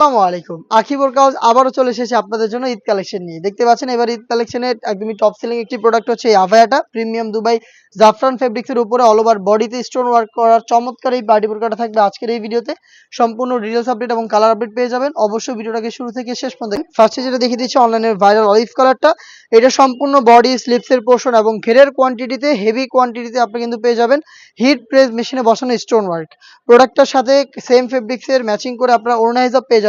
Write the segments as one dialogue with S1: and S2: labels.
S1: আসসালামু আলাইকুম। বোরকাউজ আবারও চলে এসেছে আপনাদের জন্য ঈদ কালেকশন নিয়ে। দেখতে পাচ্ছেন এবার ঈদ কালেকশনের একদমই টপ সেলিং একটি প্রোডাক্ট হচ্ছে এই আভায়াটা প্রিমিয়াম দুবাই জাফরান ফেব্রিক্সের উপরে অল ওভার বডিতে স্টোন ওয়ার্ক করার চমৎকার এই পার্টি থাকবে আজকের এই ভিডিওতে সম্পূর্ণ ডিটেলস আপডেট এবং কালার আপডেট পেয়ে যাবেন। অবশ্যই ভিডিওটাকে শুরু থেকে শেষ পর্যন্ত ফার্স্টে যেটা দেখিয়ে দিচ্ছি অনলাইনের ভাইরাল অলিভ কালারটা এটা সম্পূর্ণ বডি স্লিপসের পোর্শন এবং ঘেরের কোয়ান্টিটিতে হেভি কোয়ান্টিটিতে আপনি কিন্তু পেয়ে যাবেন হিট প্রেস মেশিনে বসানো স্টোন ওয়ার্ক প্রোডাক্টটার সাথে সেম ফেব্রিক্সের ম্যাচিং করে আপনারা ওড়না পেয়ে যাবেন।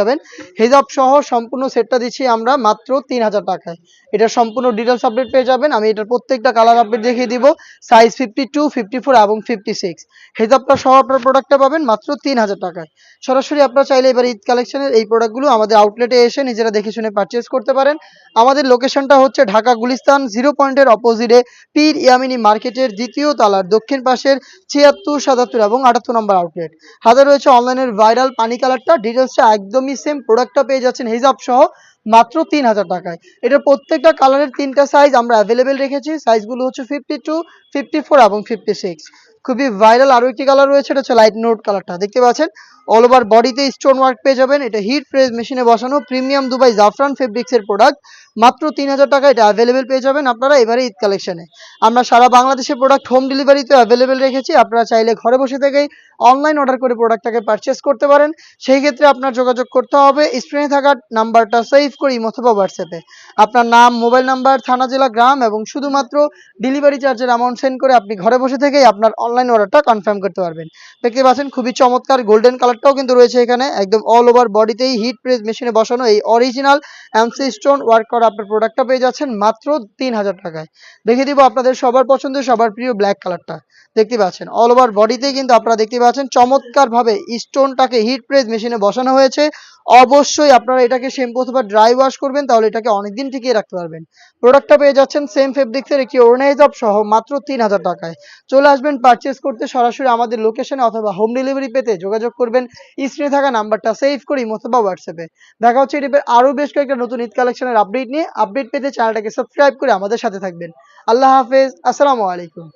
S1: হিজাব সহ সম্পূর্ণ সেটটা দিচ্ছি আমরা মাত্র তিন হাজার টাকায়। এটা সম্পূর্ণ ডিটেলস আপডেট পেয়ে যাবেন। আমি এটার প্রত্যেকটা কালার আপডেট দেখিয়ে দিব। Size fifty two fifty four এবং ফিফটি সিক্স হিজাবটা সহ আপনার প্রোডাক্টটা পাবেন মাত্র তিন হাজার টাকায়। সরাসরি আপনারা চাইলে এবার ঈদ কালেকশনের এই প্রোডাক্টগুলো আমাদের আউটলেটে এসে নিজেরা দেখে শুনে পারচেস করতে পারেন। আমাদের লোকেশনটা হচ্ছে ঢাকা গুলিস্তান জিরো পয়েন্টের অপোজিটে পীর ইয়ামিনী মার্কেটের দ্বিতীয় তালার দক্ষিণ পাশের ছিয়াত্তর, সাতাত্তর এবং আটাত্তর নম্বর আউটলেট হাতে রয়েছে অনলাইনের ভাইরাল পানি কালারটা ডিটেলসটা একদমই সেম প্রোডাক্টটা পেয়ে যাচ্ছেন হিজাব সহ মাত্র তিন হাজার টাকায়। এটা প্রত্যেকটা কালারের তিনটা সাইজ আমরা অ্যাভেলেবেল রেখেছি। সাইজগুলো হচ্ছে ফিফটি টু ফিফটি ফোর এবং ফিফটি সিক্স খুবই ভাইরাল আরও একটি কালার রয়েছে, এটা হচ্ছে লাইট নোট কালারটা দেখতে পাচ্ছেন? অল ওভার বডিতে স্টোন ওয়ার্ক পেয়ে যাবেন। এটা হিট প্রেস মেশিনে বসানো প্রিমিয়াম দুবাই জাফরান ফেব্রিক্সের প্রোডাক্ট মাত্র তিন হাজার টাকা এটা অ্যাভেলেবেল পেয়ে যাবেন আপনারা এবারে ঈদ কালেকশনে আমরা সারা বাংলাদেশে প্রোডাক্ট হোম ডেলিভারিতে অ্যাভেলেবেল রেখেছি। আপনারা চাইলে ঘরে বসে থেকেই অনলাইন অর্ডার করে প্রোডাক্টটাকে পারচেস করতে পারেন। সেই ক্ষেত্রে আপনার যোগাযোগ করতে হবে। স্ক্রিনে থাকা নাম্বারটা সেভ করি অথবা হোয়াটসঅ্যাপে আপনার নাম মোবাইল নাম্বার থানা, জেলা, গ্রাম এবং শুধুমাত্র ডেলিভারি চার্জের অ্যামাউন্ট সেন্ড করে আপনি ঘরে বসে থেকেই আপনার অনলাইন অর্ডারটা কনফার্ম করতে পারবেন। দেখতে পাচ্ছেন, খুবই চমৎকার গোল্ডেন কালারটাও কিন্তু রয়েছে এখানে। একদম অল ওভার বডিতেই হিট প্রেস মেশিনে বসানো এই অরিজিনাল এমসি স্টোন ওয়ার্ক করা আপনার প্রোডাক্টটা পেয়ে যাচ্ছেন মাত্র তিন হাজার টাকায়। দেখিয়ে দিব আপনাদের সবার পছন্দের, সবার প্রিয় ব্ল্যাক কালারটা দেখতে পাচ্ছেন অল ওভার বডিতেই কিন্তু আপনারা দেখতে পাচ্ছেন চমৎকারভাবে স্টোনটাকে হিট প্রেস মেশিনে বসানো হয়েছে। অবশ্যই আপনারা এটাকে শ্যাম্পু অথবা ড্রাই ওয়াশ করবেন, তাহলে এটাকে অনেকদিন টিকিয়ে রাখতে পারবেন। প্রোডাক্টটা পেয়ে যাচ্ছেন সেম ফেব্রিক্সের একটি অর্গানাইজার সহ মাত্র তিন হাজার টাকায়। চলে আসবেন পারচেস করতে সরাসরি আমাদের লোকেশনে অথবা হোম ডেলিভারি পেতে যোগাযোগ করবেন। স্ক্রিনে থাকা নাম্বারটা সেভ করি অথবা হোয়াটসঅ্যাপে দেখা হচ্ছে এটিপের আরও বেশ কয়েকটা নতুন ঈদ কালেকশনের আপডেট নিয়ে। আপডেট পেতে চ্যানেলটাকে সাবস্ক্রাইব করে আমাদের সাথে থাকবেন। আল্লাহ হাফেজ। আসসালামু আলাইকুম।